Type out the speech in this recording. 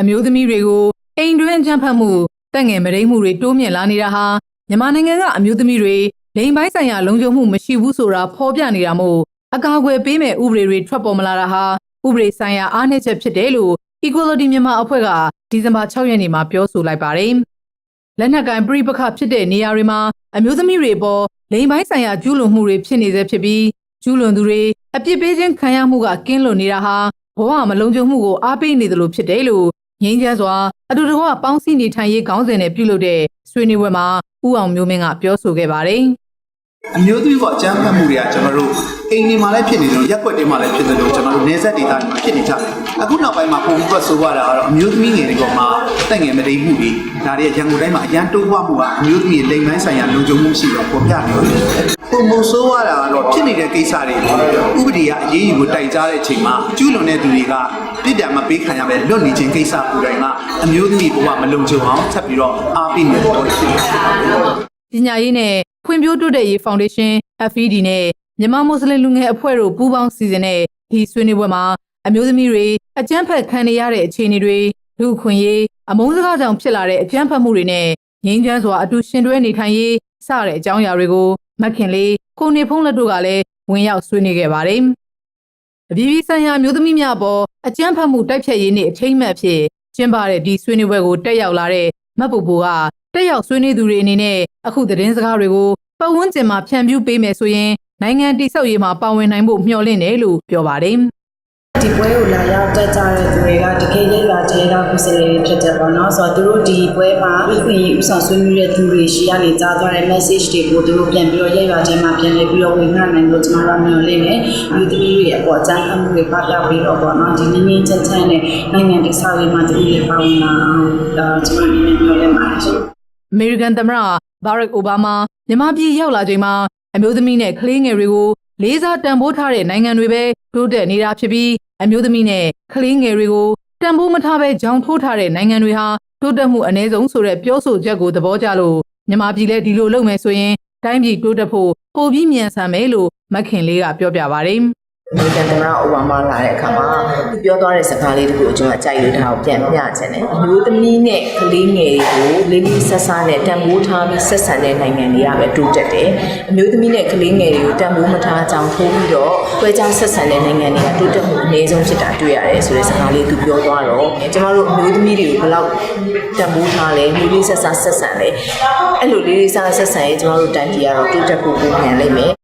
အမျိုးသမီးတွေကိုအိမ်တွင်းအကြမ်းဖက်မှုတက်ငယ်မရိမှုတွေတိုးမြင့်လာနေတာဟာမြန်မာနိုင်ငံကအမျိုးသမီးတွေလိင်ပိုင်းဆိုင်ရာလုံခြုံမှုမရှိဘူးဆိုတာဖော်ပြနေတာမို့အကာအကွယ်ပေးမဲ့ဥပဒေတွေထွက်ပေါ်မလာတာဟာဥပဒေဆိုင်ရာအားနည်းချက်ဖြစ်တယ်လို့ Equality မြန်မာအဖွဲ့ကဒီဇင်ဘာ6ရက်နေ့မှာပြောဆိုလိုက်ပါတယ်။လက်နက်ကင်ပြိပခဖြစ်တဲ့နေရာတွေမှာအမျိုးသမီးတွေပေါ်လိင်ပိုင်းဆိုင်ရာကျူးလွန်မှုတွေဖြစ်နေစေဖြစ်ပြီးကျူးလွန်သူတွေအပြစ်ပေးခြင်းခံရမှုကကင်းလွတ်နေတာဟာဘဝမလုံခြုံမှုကိုအားပေးနေတယ်လို့ဖြစ်တယ်လို့ ငင်းချမ်းစွာအတူတကွပေါင်းစည်းနေထိုင်ရေးခေါင်းစဉ်နဲ့ပြုလုပ်တဲ့ဆွေးနွေးပွဲမှာဦးအောင်မျိုးမင်းကပြောဆိုခဲ့ပါတယ်။ အမျိုးသမီးပေါ်အကြမ်းဖက်မှုတွေကကျွန်တော်တို့အိမ်တွေမှာလည်းဖြစ်နေတယ်ရက်ွက်တွေမှာလည်းဖြစ်တယ်လို့ကျွန်တော်တို့နေဆက်ဒေသတွေမှာဖြစ်နေကြတယ်အခုနောက်ပိုင်းမှာပုံပြီးတော့ဆိုရတာကတော့အမျိုးသမီးငယ်တွေပေါ်မှာတက်ငယ်မတိမ်မှုတွေဒါတွေကရန်ကုန်တိုင်းမှာအရန်တိုးပွားမှုကအမျိုးသမီးလိမ်ပိုင်းဆိုင်ရာလုံခြုံမှုရှိတော့ပေါ်ပြနေတယ်ပုံမဆိုးရတာကတော့ဖြစ်နေတဲ့ကိစ္စတွေဥပဒေကအရေးယူကိုတိုင်ကြားတဲ့အချိန်မှာကျူးလွန်တဲ့သူတွေကပြည်တံမပေးခံရပဲလွတ်နေခြင်းကိစ္စကိုယ်တိုင်ကအမျိုးသမီးဘဝမလုံခြုံအောင်ဆက်ပြီးတော့အားပေးနေတယ်တော့ရှိတယ်ပညာရေးနဲ့ ဖွံ့ဖြိုးတိုးတက်ရေးဖောင်ဒေးရှင်း FED နဲ့မြန်မာမွတ်စလင်လူငယ်အဖွဲ့တို့ပူးပေါင်းစီစဉ်တဲ့ဒီဆွေးနွေးပွဲမှာအမျိုးသမီးတွေအကြမ်းဖက်ခံနေရတဲ့အခြေအနေတွေလူအခွင့်ရေးအမုန်းစကားကြောင့်ဖြစ်လာတဲ့အကြမ်းဖက်မှုတွေနဲ့ငြိမ်းချမ်းစွာအတူရှင်တွဲနေထိုင်ရေးစတဲ့အကြောင်းအရာတွေကိုမက်ခင်လေးကိုနေဖုံးလက်တို့ကလည်းဝင်ရောက်ဆွေးနွေးခဲ့ပါတယ်။အပြည်ပြည်ဆိုင်ရာအမျိုးသမီးများအပေါ်အကြမ်းဖက်မှုတိုက်ဖျက်ရေးနေ့အထိမ်းအမှတ်အဖြစ်ကျင်းပတဲ့ဒီဆွေးနွေးပွဲကိုတက်ရောက်လာတဲ့မတ်ပူပူကတက် ရောက်ဆွေးနွေးသူတွေအနေနဲ့အခုသတင်းစကားတွေကိုပတ်ဝန်းကျင်မှာဖြန့်ဖြူးပေးမယ်ဆိုရင်နိုင်ငံတိဆောက်ရေးမှာပါဝင်နိုင်ဖို့မျှော်လင့်တယ်လို့ပြောပါတယ်ဒီပွဲကိုလာရောက်တက်ကြတဲ့သူတွေကတကယ်ရိပ်လာတဲ့ကကိုယ်စားလှယ်တွေဖြစ်တယ်ပေါ့နော်ဆိုတော့သူတို့ဒီပွဲမှာဥပဒေဥဆောင်ဆွေးနွေးတဲ့သူတွေရှိကနေကြားသွားတဲ့ message တွေကိုသူတို့ပြန်ပြီးတော့ရိပ်လာခြင်းမှာပြန်လည်ပြီးတော့ဝင်ငှနိုင်လို့ကျွန်တော်တို့မျှော်လင့်နေဒီသမီးတွေအပေါ်အကြမ်းဖက်မှုတွေပပျောက်ပြီးတော့ပေါ့နော်ဒီနည်းနည်းချမ်းချမ်းနဲ့နိုင်ငံတည်ဆောက်ရေးမှာသူတို့တွေပါဝင်လာအောင်ဒါကျွန်တော်အနေနဲ့မျှော်လင့်ပါတယ် ရှင်။ American သမ္မတ Barack Obama မြန်မာပြည်ရောက်လာချိန်မှာအမျိုးသမီးနဲ့ကလေးငယ်တွေကိုလေးစားတန်ဖိုးထားတဲ့နိုင်ငံတွေပဲတိုးတက်နေတာဖြစ်ပြီးအမျိုးသမီးနဲ့ကလေးငယ်တွေကိုတန်ဖိုးမထားပဲကြောင်ထိုးထားတဲ့နိုင်ငံတွေဟာတိုးတက်မှုအ ਨੇ ဆုံးဆိုတဲ့ပြောဆိုချက်ကိုသဘောကျလို့မြန်မာပြည်လည်းဒီလိုလုပ်မယ်ဆိုရင်တိုင်းပြည်တိုးတက်ဖို့ပိုပြီးမြန်ဆန်မယ်လို့မက်ခင်လေးကပြောပြပါတယ်။ အမေရိကန်သမ္မတအိုဘားမားလာတဲ့အခါမှာသူပြောသွားတဲ့စကားလေးတခုကိုကျွန်တော်အကြိုက်လို့ဒါကိုပြန်ပြချင်တယ်။အမျိုးသမီးနဲ့ကလေးငယ်တွေကိုလေးလေးဆက်ဆက်နဲ့တန်ဖိုးထားပြီးဆက်ဆံတဲ့နိုင်ငံတွေကပဲတိုးတက်တယ်။အမျိုးသမီးနဲ့ကလေးငယ်တွေကိုတန်ဖိုးမထားကြောင်ထိုးပြီးတော့ပွဲခြားဆက်ဆံတဲ့နိုင်ငံတွေကတိုးတက်မှုအနည်းဆုံးဖြစ်တာတွေ့ရတယ်ဆိုတဲ့စကားလေးသူပြောသွားတော့ကျမတို့အမျိုးသမီးတွေကိုဘယ်လောက်တန်ဖိုးထားလဲလေးလေးဆက်ဆက်ဆက်ဆံလဲအဲ့လိုလေးလေးဆက်ဆက်ဆံရင်ကျမတို့တန်တီကတော့တိုးတက်ဖို့ပုံမှန်လိမ့်မယ်